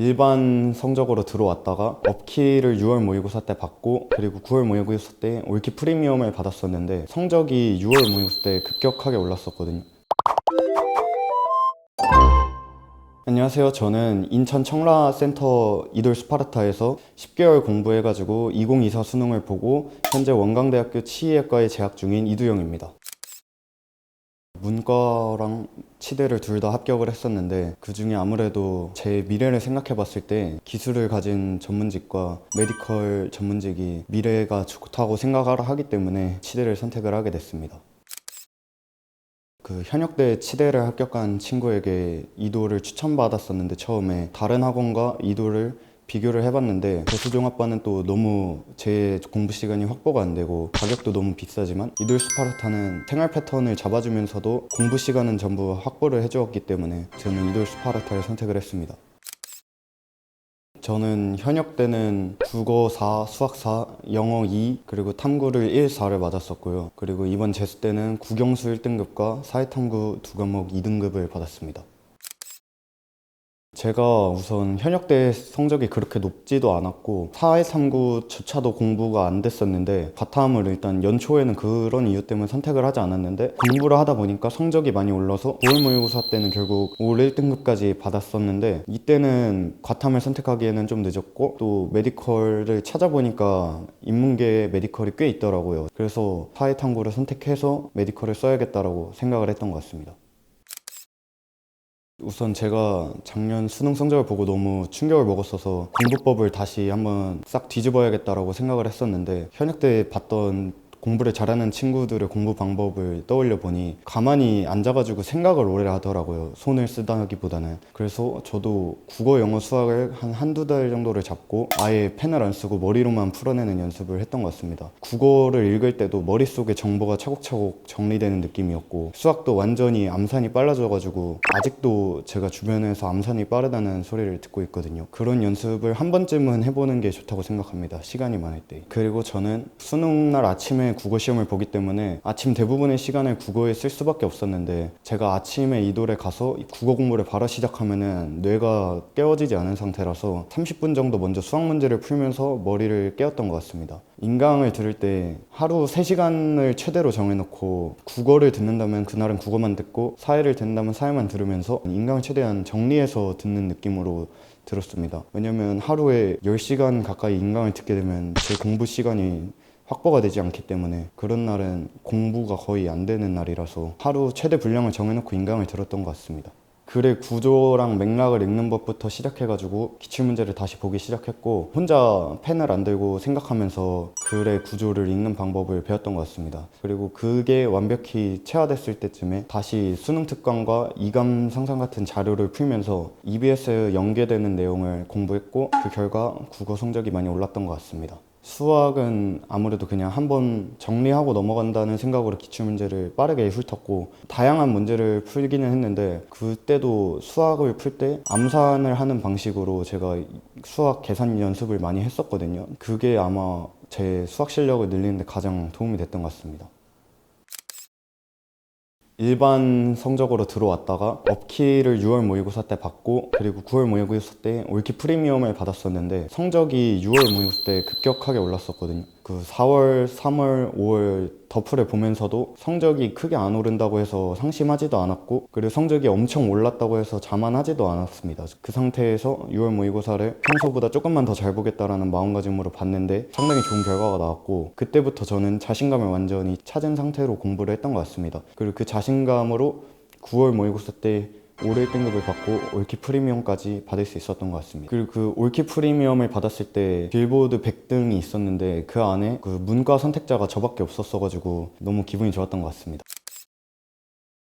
일반 성적으로 들어왔다가 업키를 6월 모의고사 때 받고 그리고 9월 모의고사 때 올키 프리미엄을 받았었는데 성적이 6월 모의고사 때 급격하게 올랐었거든요. 안녕하세요. 저는 인천 청라센터 이돌 스파르타에서 10개월 공부해가지고 2024 수능을 보고 현재 원광대학교 치의학과에 재학 중인 이두영입니다. 문과랑 치대를 둘 다 합격을 했었는데 그 중에 아무래도 제 미래를 생각해 봤을 때 기술을 가진 전문직과 메디컬 전문직이 미래가 좋다고 생각을 하기 때문에 치대를 선택을 하게 됐습니다. 그 현역대 치대를 합격한 친구에게 이도를 추천받았었는데 처음에 다른 학원과 이도를 비교를 해봤는데 보수종합반은 또 너무 제 공부 시간이 확보가 안 되고 가격도 너무 비싸지만 이돌 스파르타는 생활 패턴을 잡아주면서도 공부 시간은 전부 확보를 해주었기 때문에 저는 이돌 스파르타를 선택을 했습니다. 저는 현역 때는 국어 4, 수학 4, 영어 2, 그리고 탐구를 1, 4를 맞았었고요. 그리고 이번 재수 때는 국영수 1등급과 사회탐구 두 과목 2등급을 받았습니다. 제가 우선 현역 때 성적이 그렇게 높지도 않았고 사회탐구조차도 공부가 안 됐었는데 바탐을 일단 연초에는 그런 이유 때문에 선택을 하지 않았는데 공부를 하다 보니까 성적이 많이 올라서 5월 모의고사 때는 결국 올 1등급까지 받았었는데 이때는 과탐을 선택하기에는 좀 늦었고 또 메디컬을 찾아보니까 인문계 메디컬이 꽤 있더라고요. 그래서 사회탐구를 선택해서 메디컬을 써야겠다라고 생각을 했던 것 같습니다 우선 제가 작년 수능 성적을 보고 너무 충격을 먹었어서 공부법을 다시 한번 싹 뒤집어야겠다라고 생각을 했었는데 현역 때 봤던 공부를 잘하는 친구들의 공부 방법을 떠올려 보니 가만히 앉아가지고 생각을 오래 하더라고요. 손을 쓰다기보다는. 그래서 저도 국어, 영어, 수학을 한 한두 달 정도를 잡고 아예 펜을 안 쓰고 머리로만 풀어내는 연습을 했던 것 같습니다. 국어를 읽을 때도 머릿속에 정보가 차곡차곡 정리되는 느낌이었고 수학도 완전히 암산이 빨라져가지고 아직도 제가 주변에서 암산이 빠르다는 소리를 듣고 있거든요. 그런 연습을 한 번쯤은 해보는 게 좋다고 생각합니다. 시간이 많을 때. 그리고 저는 수능 날 아침에 국어 시험을 보기 때문에 아침 대부분의 시간을 국어에 쓸 수밖에 없었는데 제가 아침에 이돌에 가서 국어 공부를 바로 시작하면은 뇌가 깨어지지 않은 상태라서 30분 정도 먼저 수학 문제를 풀면서 머리를 깨웠던 것 같습니다. 인강을 들을 때 하루 3시간을 최대로 정해놓고 국어를 듣는다면 그날은 국어만 듣고 사회를 듣는다면 사회만 들으면서 인강을 최대한 정리해서 듣는 느낌으로 들었습니다. 왜냐면 하루에 10시간 가까이 인강을 듣게 되면 제 공부 시간이 확보가 되지 않기 때문에 그런 날은 공부가 거의 안 되는 날이라서 하루 최대 분량을 정해놓고 인강을 들었던 것 같습니다. 글의 구조랑 맥락을 읽는 법부터 시작해가지고 기출 문제를 다시 보기 시작했고 혼자 펜을 안 들고 생각하면서 글의 구조를 읽는 방법을 배웠던 것 같습니다. 그리고 그게 완벽히 체화됐을 때쯤에 다시 수능 특강과 이감 상상 같은 자료를 풀면서 EBS에 연계되는 내용을 공부했고 그 결과 국어 성적이 많이 올랐던 것 같습니다. 수학은 아무래도 그냥 한번 정리하고 넘어간다는 생각으로 기출 문제를 빠르게 훑었고 다양한 문제를 풀기는 했는데 그때도 수학을 풀 때 암산을 하는 방식으로 제가 수학 계산 연습을 많이 했었거든요. 그게 아마 제 수학 실력을 늘리는데 가장 도움이 됐던 것 같습니다. 일반 성적으로 들어왔다가 업키를 6월 모의고사 때 받고 그리고 9월 모의고사 때 올키 프리미엄을 받았었는데 성적이 6월 모의고사 때 급격하게 올랐었거든요. 그 4월, 3월, 5월 더풀을 보면서도 성적이 크게 안 오른다고 해서 상심하지도 않았고 그리고 성적이 엄청 올랐다고 해서 자만하지도 않았습니다. 그 상태에서 6월 모의고사를 평소보다 조금만 더 잘 보겠다라는 마음가짐으로 봤는데 상당히 좋은 결과가 나왔고 그때부터 저는 자신감을 완전히 찾은 상태로 공부를 했던 것 같습니다. 그리고 그 자신감으로 9월 모의고사 때 올해 1등급을 받고 올키 프리미엄까지 받을 수 있었던 것 같습니다. 그리고 그 올키 프리미엄을 받았을 때 빌보드 100등이 있었는데 그 안에 그 문과 선택자가 저밖에 없었어가지고 너무 기분이 좋았던 것 같습니다.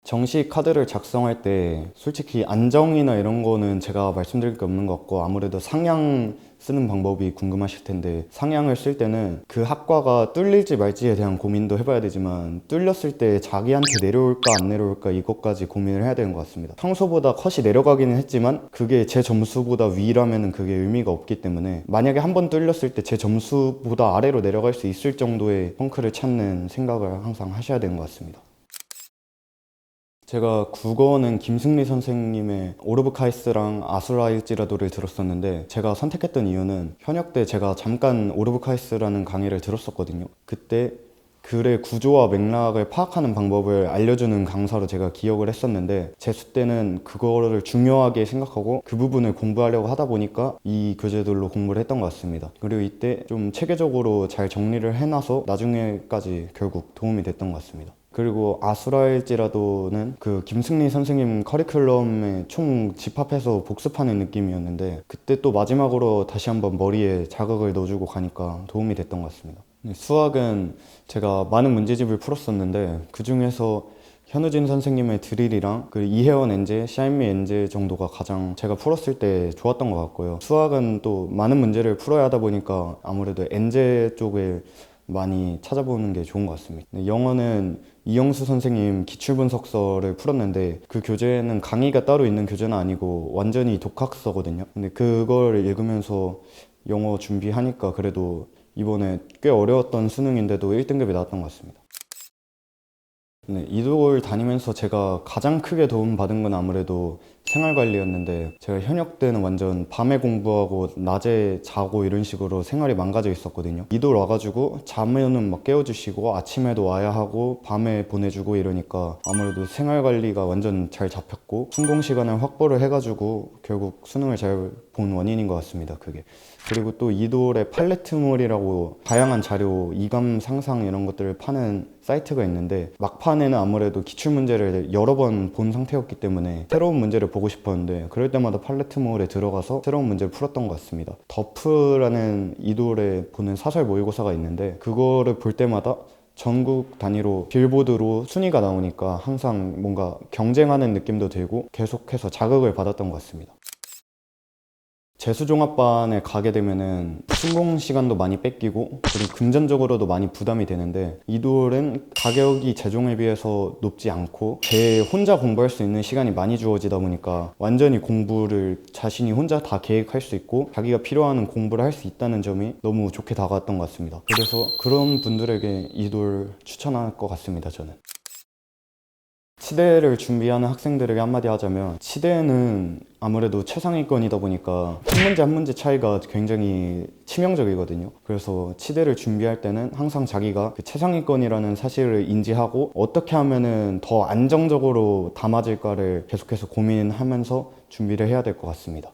정시 카드를 작성할 때 솔직히 안정이나 이런 거는 제가 말씀드릴 게 없는 것 같고 아무래도 상향 쓰는 방법이 궁금하실 텐데 상향을 쓸 때는 그 학과가 뚫릴지 말지에 대한 고민도 해봐야 되지만 뚫렸을 때 자기한테 내려올까 안 내려올까 이것까지 고민을 해야 되는 것 같습니다. 평소보다 컷이 내려가기는 했지만 그게 제 점수보다 위라면 그게 의미가 없기 때문에 만약에 한 번 뚫렸을 때 제 점수보다 아래로 내려갈 수 있을 정도의 펑크를 찾는 생각을 항상 하셔야 되는 것 같습니다. 제가 국어는 김승리 선생님의 오르브카이스랑 아수라일지라도를 들었었는데 제가 선택했던 이유는 현역 때 제가 잠깐 오르브카이스라는 강의를 들었었거든요. 그때 글의 구조와 맥락을 파악하는 방법을 알려주는 강사로 제가 기억을 했었는데 재수 때는 그거를 중요하게 생각하고 그 부분을 공부하려고 하다 보니까 이 교재들로 공부를 했던 것 같습니다. 그리고 이때 좀 체계적으로 잘 정리를 해놔서 나중에까지 결국 도움이 됐던 것 같습니다. 그리고 아수라일지라도는 그 김승리 선생님 커리큘럼에 총 집합해서 복습하는 느낌이었는데 그때 또 마지막으로 다시 한번 머리에 자극을 넣어주고 가니까 도움이 됐던 것 같습니다. 네, 수학은 제가 많은 문제집을 풀었었는데 그 중에서 현우진 선생님의 드릴이랑 그 이혜원 엔제, 샤인미 엔제 정도가 가장 제가 풀었을 때 좋았던 것 같고요. 수학은 또 많은 문제를 풀어야 하다 보니까 아무래도 엔제 쪽을 많이 찾아보는 게 좋은 것 같습니다. 네, 영어는 이영수 선생님 기출분석서를 풀었는데 그 교재는 강의가 따로 있는 교재는 아니고 완전히 독학서거든요. 근데 그걸 읽으면서 영어 준비하니까 그래도 이번에 꽤 어려웠던 수능인데도 1등급이 나왔던 것 같습니다. 네, 이도를 다니면서 제가 가장 크게 도움받은 건 아무래도 생활관리였는데 제가 현역 때는 완전 밤에 공부하고 낮에 자고 이런 식으로 생활이 망가져 있었거든요. 이도를 와가지고 자면은 막 깨워주시고 아침에도 와야 하고 밤에 보내주고 이러니까 아무래도 생활관리가 완전 잘 잡혔고 순공 시간을 확보를 해가지고 결국 수능을 잘 본 원인인 것 같습니다. 그게 그리고 또 이돌의 팔레트몰이라고 다양한 자료, 이감 상상 이런 것들을 파는 사이트가 있는데 막판에는 아무래도 기출 문제를 여러 번 본 상태였기 때문에 새로운 문제를 보고 싶었는데 그럴 때마다 팔레트몰에 들어가서 새로운 문제를 풀었던 것 같습니다. 더프라는 이돌에 보는 사설 모의고사가 있는데 그거를 볼 때마다 전국 단위로 빌보드로 순위가 나오니까 항상 뭔가 경쟁하는 느낌도 들고 계속해서 자극을 받았던 것 같습니다. 재수종합반에 가게 되면은 순공 시간도 많이 뺏기고 그리고 금전적으로도 많이 부담이 되는데 이돌은 가격이 재종에 비해서 높지 않고 제 혼자 공부할 수 있는 시간이 많이 주어지다 보니까 완전히 공부를 자신이 혼자 다 계획할 수 있고 자기가 필요한 공부를 할 수 있다는 점이 너무 좋게 다가왔던 것 같습니다. 그래서 그런 분들에게 이돌 추천할 것 같습니다. 저는. 치대를 준비하는 학생들에게 한마디 하자면 치대는 아무래도 최상위권이다 보니까 한 문제 한 문제 차이가 굉장히 치명적이거든요. 그래서 치대를 준비할 때는 항상 자기가 그 최상위권이라는 사실을 인지하고 어떻게 하면 은 더 안정적으로 다 맞을까를 계속해서 고민하면서 준비를 해야 될 것 같습니다.